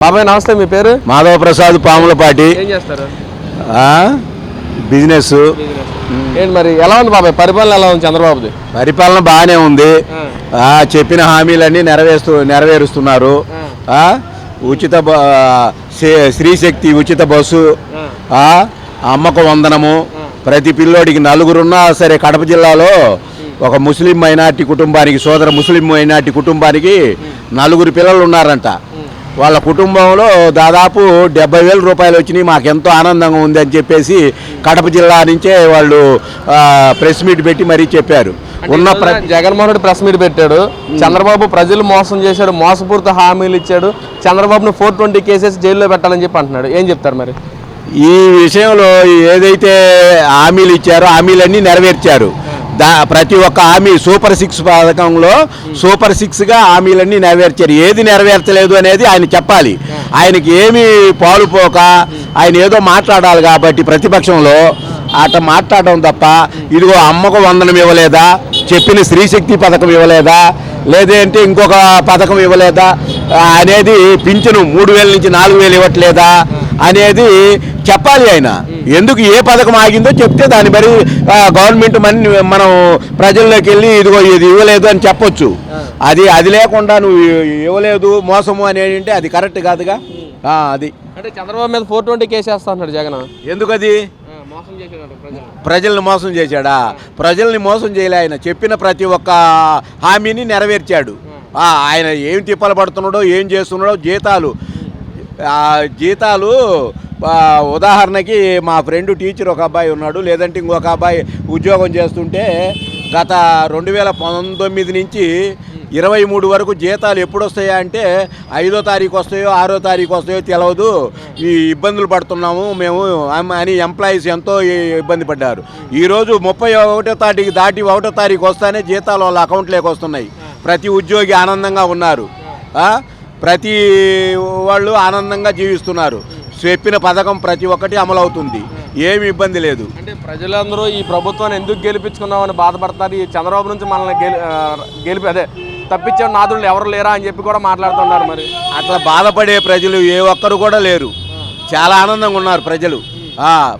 బాబాయ్ నమస్తే మీ పేరు? మాధవ ప్రసాద్ పాములపాటి. ఏం చేస్తారు? ఆ, బిజినెస్. ఏంటి మరి ఎలా ఉంది బాబాయ్? పరిపాలన ఎలా ఉంది చంద్రబాబుది? పరిపాలన బాగానే ఉంది. ఆ, చెప్పిన హామీలన్నీ నెరవేరుస్తూ నెరవేరుస్తున్నారు. ఉచిత స్త్రీశక్తి ఉచిత బస్సు. అమ్మకు వందనము. ప్రతి పిల్లోడికి నలుగురున్నా సరే కడప జిల్లాలో ఒక ముస్లిం మైనార్టీ కుటుంబానికి సోదర ముస్లిం మైనార్టీ కుటుంబానికి నలుగురు పిల్లలు ఉన్నారంట వాళ్ళ కుటుంబంలో దాదాపు డెబ్బై వేల రూపాయలు వచ్చినాయి. మాకు ఎంతో ఆనందంగా ఉంది అని చెప్పేసి కడప జిల్లా నుంచే వాళ్ళు ప్రెస్ మీట్ పెట్టి మరీ చెప్పారు. ఉన్న జగన్మోహన్ రెడ్డి ప్రెస్ మీట్ పెట్టాడు. చంద్రబాబు ప్రజలు మోసం చేశాడు మోసపూరిత హామీలు ఇచ్చాడు. చంద్రబాబును ఫోర్ ట్వంటీ కేసెస్ జైల్లో పెట్టాలని చెప్పి అంటున్నాడు. ఏం చెప్తారు మరి? ఈ విషయంలో ఏదైతే హామీలు ఇచ్చారో హామీలన్నీ నెరవేర్చారు. దా ప్రతి ఒక్క హామీ సూపర్ సిక్స్ పథకంలో సూపర్ సిక్స్గా హామీలన్నీ నెరవేర్చారు. ఏది నెరవేర్చలేదు అనేది ఆయన చెప్పాలి. ఆయనకి ఏమీ పాలుపోక ఆయన ఏదో మాట్లాడాలి కాబట్టి ప్రతిపక్షంలో అట మాట్లాడడం తప్ప ఇదిగో అమ్మకు వందనం ఇవ్వలేదా? చెప్పిన స్త్రీశక్తి పథకం ఇవ్వలేదా? లేదంటే ఇంకొక పథకం ఇవ్వలేదా? అనేది పింఛను మూడు వేల నుంచి నాలుగు వేలు ఇవ్వట్లేదా? అనేది చెప్పాలి ఆయన. ఎందుకు ఏ పథకం ఆగిందో చెప్తే దాన్ని మరి ఆ, గవర్నమెంట్ మని మనం ప్రజల్లోకి వెళ్ళి ఇదిగో ఇది ఇవ్వలేదు అని చెప్పొచ్చు. అది అది లేకుండా నువ్వు ఇవ్వలేదు మోసము అనేది అంటే అది కరెక్ట్ కాదుగా? అది. అంటే చంద్రబాబు మీద ఫోర్ ట్వంటీ కేసు వేస్తా జగన్. ఎందుకు అది ప్రజల్ని మోసం చేశాడా? ప్రజల్ని మోసం చేయలే ఆయన. చెప్పిన ప్రతి ఒక్క హామీని నెరవేర్చాడు. ఆయన ఏం తిప్పలు పడుతున్నాడో ఏం చేస్తున్నాడో జీతాలు. ఆ, జీతాలు ఉదాహరణకి మా ఫ్రెండ్ టీచర్ ఒక అబ్బాయి ఉన్నాడు లేదంటే ఇంకొక అబ్బాయి ఉద్యోగం చేస్తుంటే గత రెండు వేల పంతొమ్మిది నుంచి ఇరవై మూడు వరకు జీతాలు ఎప్పుడు వస్తాయా అంటే ఐదో తారీఖు వస్తాయో ఆరో తారీఖు వస్తాయో తెలియదు ఈ ఇబ్బందులు పడుతున్నాము మేము అని ఎంప్లాయీస్ ఎంతో ఇబ్బంది పడ్డారు. ఈరోజు ముప్పై ఒకటో తారీఖు దాటి ఒకటో తారీఖు వస్తానే జీతాలు వాళ్ళ అకౌంట్లోకి వస్తున్నాయి. ప్రతి ఉద్యోగి ఆనందంగా ఉన్నారు. ప్రతి వాళ్ళు ఆనందంగా జీవిస్తున్నారు. చెప్పిన పథకం ప్రతి ఒక్కటి అమలవుతుంది. ఏమి ఇబ్బంది లేదు. అంటే ప్రజలందరూ ఈ ప్రభుత్వాన్ని ఎందుకు గెలిపించుకున్నామని బాధపడతారు? ఈ చంద్రబాబు నుంచి మనల్ని గెలిపి అదే తప్పించే నాదులు ఎవరు లేరా అని చెప్పి కూడా మాట్లాడుతున్నారు మరి. అట్లా బాధపడే ప్రజలు ఏ ఒక్కరు కూడా లేరు. చాలా ఆనందంగా ఉన్నారు ప్రజలు.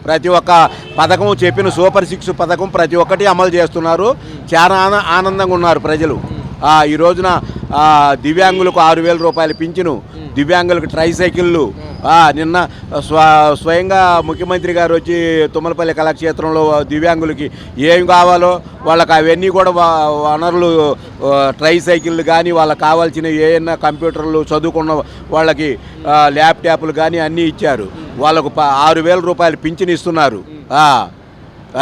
ప్రతి ఒక్క పథకం చెప్పిన సూపర్ సిక్స్ పథకం ప్రతి ఒక్కటి అమలు చేస్తున్నారు. చాలా ఆన- ఆనందంగా ఉన్నారు ప్రజలు. ఈ రోజున దివ్యాంగులకు ఆరు వేల రూపాయలు పింఛను దివ్యాంగులకు ట్రై సైకిళ్ళు నిన్న స్వ స్వయంగా ముఖ్యమంత్రి గారు వచ్చి తుమ్మలపల్లి కళాక్షేత్రంలో దివ్యాంగులకి ఏం కావాలో వాళ్ళకి అవన్నీ కూడా వనరులు ట్రైసైకిళ్ళు ట్రై సైకిళ్ళు కానీ వాళ్ళకి కావాల్సిన ఏమైనా కంప్యూటర్లు చదువుకున్న వాళ్ళకి ల్యాప్టాప్లు కానీ అన్నీ ఇచ్చారు. వాళ్ళకు ప- ఆరు వేల రూపాయలు పింఛన్ ఇస్తున్నారు.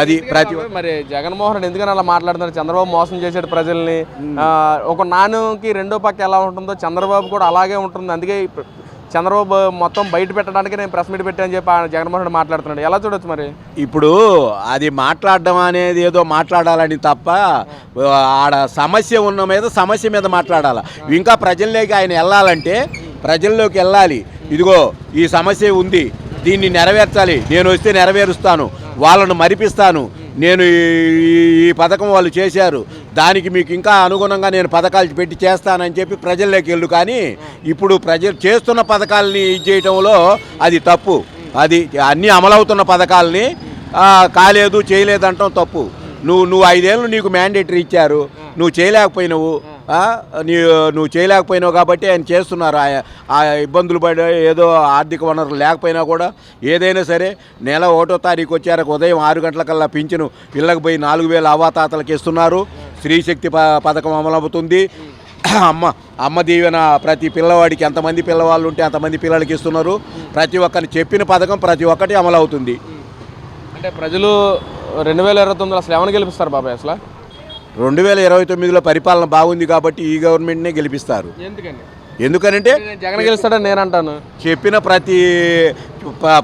అది ప్రతి మరి జగన్మోహన్ రెడ్డి ఎందుకని అలా మాట్లాడుతున్నారు? చంద్రబాబు మోసం చేశాడు ప్రజల్ని. ఒక నానుకి రెండో పక్క ఎలా ఉంటుందో చంద్రబాబు కూడా అలాగే ఉంటుంది. అందుకే చంద్రబాబు మొత్తం బయట పెట్టడానికి నేను ప్రెస్ మీట్ పెట్టాను చెప్పి ఆయన జగన్మోహన్ రెడ్డి మాట్లాడుతున్నాడు. ఎలా చూడొచ్చు మరి? ఇప్పుడు అది మాట్లాడడం అనేది ఏదో మాట్లాడాలని తప్ప ఆడ సమస్య ఉన్న మీద సమస్య మీద మాట్లాడాలి? ఇంకా ప్రజల్లోకి ఆయన వెళ్ళాలంటే ప్రజల్లోకి వెళ్ళాలి. ఇదిగో ఈ సమస్య ఉంది. దీన్ని నెరవేర్చాలి. నేను వస్తే నెరవేరుస్తాను. వాళ్ళను మరిపిస్తాను. నేను ఈ- పథకం వాళ్ళు చేశారు. దానికి మీకు ఇంకా అనుగుణంగా నేను పథకాలు పెట్టి చేస్తానని చెప్పి ప్రజల్లోకి వెళ్ళు. కానీ ఇప్పుడు ప్రజలు చేస్తున్న పథకాలని ఇది చేయటంలో అది తప్పు. అది అన్నీ అమలవుతున్న పథకాలని కాలేదు చేయలేదంటాం తప్పు. నువ్వు నువ్వు ఐదేళ్ళు నీకు మ్యాండేటరీ ఇచ్చారు. నువ్వు చేయలేకపోయినావు. నీ నువ్వు చేయలేకపోయినావు కాబట్టి ఆయన చేస్తున్నారు. ఆ- ఇబ్బందులు పడి ఏదో ఆర్థిక వనరులు లేకపోయినా కూడా ఏదైనా సరే నెల ఒకటో తారీఖు వచ్చారకు ఉదయం ఆరు గంటలకల్లా పింఛను ఇళ్ళకి పోయి నాలుగు వేల అవాతాతలకు ఇస్తున్నారు. స్త్రీశక్తి ప పథకం అమలవుతుంది. అమ్మ అమ్మ దీవెన ప్రతి పిల్లవాడికి ఎంతమంది పిల్లవాళ్ళు ఉంటే అంతమంది పిల్లలకి ఇస్తున్నారు. ప్రతి ఒక్కరిని చెప్పిన పథకం ప్రతి ఒక్కటి అమలవుతుంది. అంటే ప్రజలు రెండు వేల ఇరవై తొమ్మిది అసలు ఏమైనా గెలిపిస్తారు బాబాయ్ అసలు? రెండు వేల ఇరవై తొమ్మిదిలో పరిపాలన బాగుంది కాబట్టి ఈ గవర్నమెంట్నే గెలిపిస్తారు. ఎందుకని? ఎందుకనంటే జగన్ గెలుస్తాడని నేను అంటాను చెప్పిన ప్రతి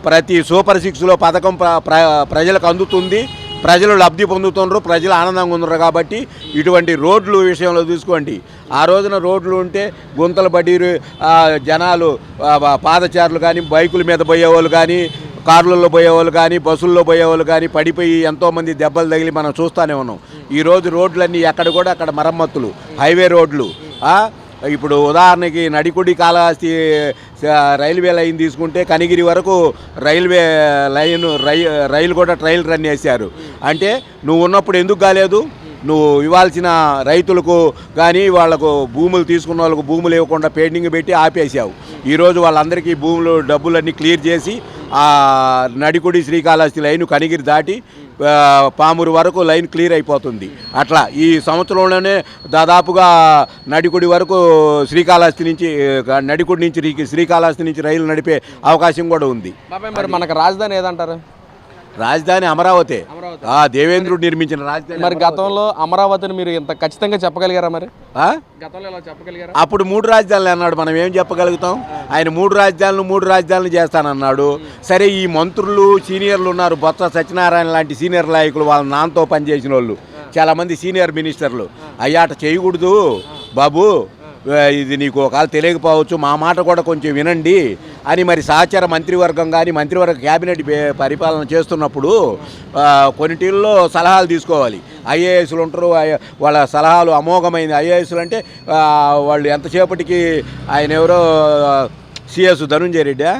ప్రతి సూపర్ సిక్స్లో పథకం ప్ర- ప్ర- ప్రజలకు అందుతుంది. ప్రజలు లబ్ధి పొందుతున్నారు ప్రజలు ఆనందంగా ఉన్నారు కాబట్టి ఇటువంటి రోడ్లు విషయంలో చూసుకోండి. ఆ రోజున రోడ్లు ఉంటే గుంతలు ఆ, జనాలు పాదచారులు కానీ బైకుల మీద పోయేవాళ్ళు కానీ కార్లలో పోయేవాళ్ళు కానీ బస్సుల్లో పోయేవాళ్ళు కానీ పడిపోయి ఎంతోమంది దెబ్బలు తగిలి మనం చూస్తూనే ఉన్నాం. ఈరోజు రోడ్లన్నీ ఎక్కడ కూడా అక్కడ మరమ్మతులు హైవే రోడ్లు. ఇప్పుడు ఉదాహరణకి నడికుడి కాళహస్తి రైల్వే లైన్ తీసుకుంటే కనిగిరి వరకు రైల్వే లైన్ రై రైలు కూడా ట్రైల్ రన్ చేశారు. అంటే నువ్వు ఉన్నప్పుడు ఎందుకు కాలేదు? నువ్వు ఇవ్వాల్సిన రైతులకు కానీ వాళ్ళకు భూములు తీసుకున్న వాళ్ళకు భూములు ఇవ్వకుండా పెయింటింగ్ పెట్టి ఆపేసావు ఈరోజు వాళ్ళందరికీ భూములు డబ్బులన్నీ క్లియర్ చేసి ఆ నడికుడి శ్రీకాళహస్తి లైన్ కనిగిరి దాటి పామురు పామూరు వరకు లైన్ క్లియర్ అయిపోతుంది. అట్లా ఈ సంవత్సరంలోనే దాదాపుగా నడికుడి వరకు శ్రీకాళహస్తి నుంచి నడికుడి నుంచి శ్రీకాళహస్తి నుంచి రైలు నడిపే అవకాశం కూడా ఉంది. మరి మనకు రాజధాని ఏదంటారు? రాజధాని అమరావతి. దేవేంద్రుడు నిర్మించిన రాజధాని మరి గతంలో అమరావతిని మీరు ఇంత ఖచ్చితంగా చెప్పగలిగారా మరి? ఆ? గతంలో ఇలా చెప్పగలిగారా? అప్పుడు మూడు రాజధానులు అన్నాడు. మనం ఏం చెప్పగలుగుతాం? ఆయన మూడు రాజధానులు మూడు రాజధానులు చేస్తానన్నాడు. సరే ఈ మంత్రులు సీనియర్లు ఉన్నారు. బొత్స సత్యనారాయణ లాంటి సీనియర్ నాయకులు వాళ్ళ నాన్నతో పనిచేసిన వాళ్ళు. చాలామంది సీనియర్ మినిస్టర్లు. అయ్యాట చేయకూడదు. బాబు ఇది నీకు ఒకవేళ తెలియకపోవచ్చు మా మాట కూడా కొంచెం వినండి అని మరి సహచార మంత్రివర్గం కానీ మంత్రివర్గ క్యాబినెట్ పరిపాలన చేస్తున్నప్పుడు కొన్నిటిల్లో సలహాలు తీసుకోవాలి. ఐఏఎస్లు ఉంటారు వాళ్ళ సలహాలు అమోఘమైంది ఐఏఎస్లు అంటే వాళ్ళు ఎంతసేపటికి ఆయన ఎవరో సిఎస్ ధనుంజయ రెడ్డి?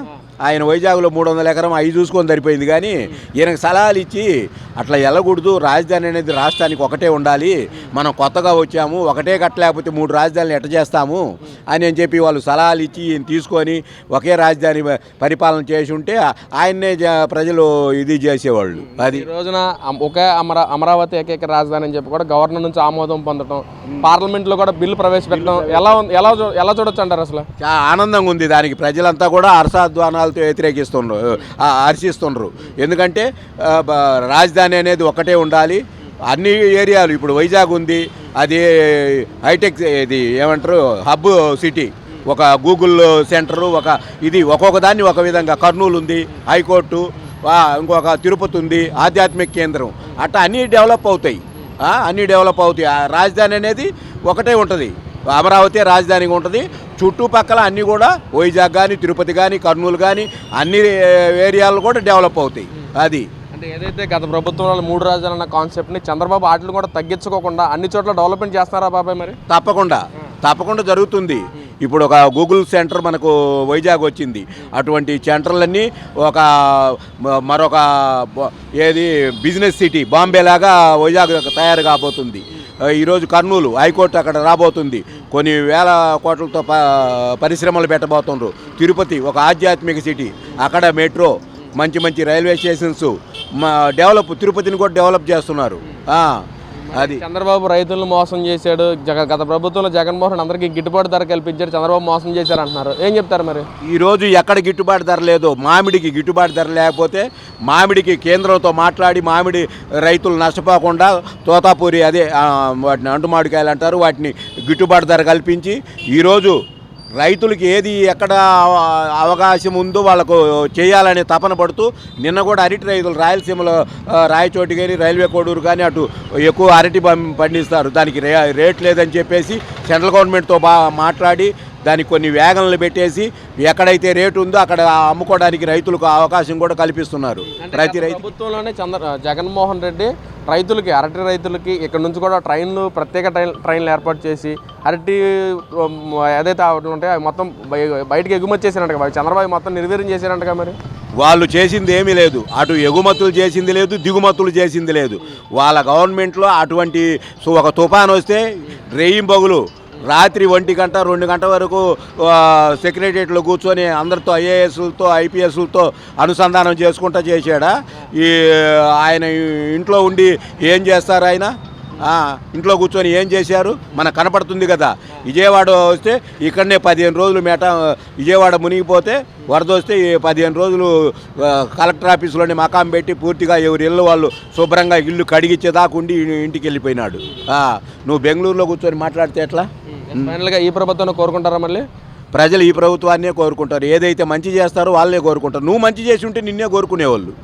ఆయన వైజాగ్లో మూడు వందల ఎకరం అవి చూసుకొని సరిపోయింది కానీ ఈయనకు సలహాలు ఇచ్చి అట్లా వెళ్ళకూడదు రాజధాని అనేది రాష్ట్రానికి ఒకటే ఉండాలి. మనం కొత్తగా వచ్చాము ఒకటే కట్టలేకపోతే మూడు రాజధానులు ఎట్ట చేస్తాము అని అని చెప్పి వాళ్ళు సలహాలు ఇచ్చి ఈయన తీసుకొని ఒకే రాజధాని పరిపాలన చేసి ఉంటే ఆయన్నే ప్రజలు ఇది చేసేవాళ్ళు. అది. ఈ రోజున ఒకే అమరా అమరావతి ఏకైక రాజధాని అని చెప్పి కూడా గవర్నర్ నుంచి ఆమోదం పొందడం పార్లమెంట్లో కూడా బిల్లు ప్రవేశపెట్టడం ఎలా ఉంది- ఎలా ఎలా చూడొచ్చు అంటారు అసలు? చాలా ఆనందంగా ఉంది దానికి ప్రజలంతా కూడా హర్షాధ్వానాలతో వ్యతిరేకిస్తుండ్రు హర్షిస్తుండ్రు. ఎందుకంటే రాజధాని అనేది ఒకటే ఉండాలి. అన్ని ఏరియాలు ఇప్పుడు వైజాగ్ ఉంది అది హైటెక్ ఇది ఏమంటారు హబ్ సిటీ. ఒక గూగుల్ సెంటరు ఒక ఇది ఒక్కొక్క దాన్ని ఒక విధంగా కర్నూలు ఉంది హైకోర్టు ఇంకొక తిరుపతి ఉంది ఆధ్యాత్మిక కేంద్రం. అట్లా అన్నీ డెవలప్ అవుతాయి. అన్నీ డెవలప్ అవుతాయి. ఆ రాజధాని అనేది ఒకటే ఉంటుంది. అమరావతి రాజధానిగా ఉంటుంది. చుట్టుపక్కల అన్నీ కూడా వైజాగ్ కానీ తిరుపతి కానీ కర్నూలు కానీ అన్ని ఏరియాలు కూడా డెవలప్ అవుతాయి. అది. అంటే ఏదైతే గత ప్రభుత్వంలో మూడు రాజధానులు అన్న కాన్సెప్ట్ని చంద్రబాబు వాటిని కూడా తగ్గించుకోకుండా అన్ని చోట్ల డెవలప్మెంట్ చేస్తున్నారా బాబాయ్ మరి? తప్పకుండా. తప్పకుండా జరుగుతుంది. ఇప్పుడు ఒక గూగుల్ సెంటర్ మనకు వైజాగ్ వచ్చింది. అటువంటి సెంటర్లన్నీ ఒక మరొక ఏది బిజినెస్ సిటీ బాంబే లాగా వైజాగ్ తయారు కాబోతుంది. ఈరోజు కర్నూలు హైకోర్టు అక్కడ రాబోతుంది. కొన్ని వేల కోట్లతో పరిశ్రమలు పెట్టబోతుండ్రు. తిరుపతి ఒక ఆధ్యాత్మిక సిటీ. అక్కడ మెట్రో మంచి మంచి రైల్వే స్టేషన్స్ మా డెవలప్ తిరుపతిని కూడా డెవలప్ చేస్తున్నారు. అది. చంద్రబాబు రైతులను మోసం చేశాడు. జగ గత ప్రభుత్వంలో జగన్మోహన్ అందరికీ గిట్టుబాటు ధర కల్పించారు చంద్రబాబు మోసం చేశారు అంటున్నారు ఏం చెప్తారు మరి? ఈరోజు ఎక్కడ గిట్టుబాటు ధర లేదు మామిడికి గిట్టుబాటు ధర లేకపోతే మామిడికి కేంద్రంతో మాట్లాడి మామిడి రైతులు నష్టపోకుండా తోతాపూరి అదే వాటిని అంటుమామిడికాయలు అంటారు. వాటిని గిట్టుబాటు ధర కల్పించి ఈరోజు రైతులకి ఏది ఎక్కడ అవ- అవకాశం ఉందో వాళ్ళకు చేయాలనే తపన పడుతూ నిన్న కూడా అరటి రైతులు రాయలసీమలో రాయచోటి కానీ రైల్వే కోడూరు కానీ అటు ఎక్కువ అరటి పండిస్తారు. దానికి రే రేట్ లేదని చెప్పేసి సెంట్రల్ గవర్నమెంట్తో బా మాట్లాడి దానికి కొన్ని వ్యాగన్లు పెట్టేసి ఎక్కడైతే రేటు ఉందో అక్కడ అమ్ముకోవడానికి రైతులకు అవకాశం కూడా కల్పిస్తున్నారు. ప్రతి రైతు ప్రభుత్వంలోనే చంద్ర జగన్మోహన్ రెడ్డి రైతులకి అరటి రైతులకి ఇక్కడ నుంచి కూడా ట్రైన్లు ప్రత్యేక ట్రైన్ ట్రైన్లు ఏర్పాటు చేసి అరటి ఏదైతే అవి ఉంటాయో అవి మొత్తం బయ- ఎగుమతి చేశారంట చంద్రబాబు మొత్తం నిర్వీర్యం చేశారంటగా మరి? వాళ్ళు చేసింది ఏమీ లేదు. అటు ఎగుమతులు చేసింది లేదు దిగుమతులు చేసింది లేదు. వాళ్ళ గవర్నమెంట్లో అటువంటి ఒక తుఫాన్ వస్తే రేయింబగులు రాత్రి ఒంటి గంట రెండు గంట వరకు సెక్రటరియట్లో కూర్చొని అందరితో ఐఏఎస్లతో ఐపీఎస్లతో అనుసంధానం చేసుకుంటా చేశాడా? ఈ ఆయన ఇంట్లో ఉండి ఏం చేస్తారు ఆయన? ఇంట్లో కూర్చొని ఏం చేశారు? మనకు కనపడుతుంది కదా. విజయవాడ వస్తే ఇక్కడనే పదిహేను రోజులు మేట విజయవాడ మునిగిపోతే వరద వస్తే ఈ పదిహేను రోజులు కలెక్టర్ ఆఫీసులోనే మకాం పెట్టి పూర్తిగా ఎవరి ఇల్లు వాళ్ళు శుభ్రంగా ఇల్లు కడిగిచ్చేదాకా ఉండి ఇంటికి వెళ్ళిపోయినాడు. ఆ, నువ్వు బెంగళూరులో కూర్చొని మాట్లాడితే ఎట్లా? ఫైనల్గా ఈ ప్రభుత్వాన్ని కోరుకుంటారా మళ్ళీ? ప్రజలు ఈ ప్రభుత్వాన్నే కోరుకుంటారు. ఏదైతే మంచి చేస్తారో వాళ్ళే కోరుకుంటారు. నువ్వు మంచి చేసి ఉంటే నిన్నే కోరుకునేవాళ్ళు.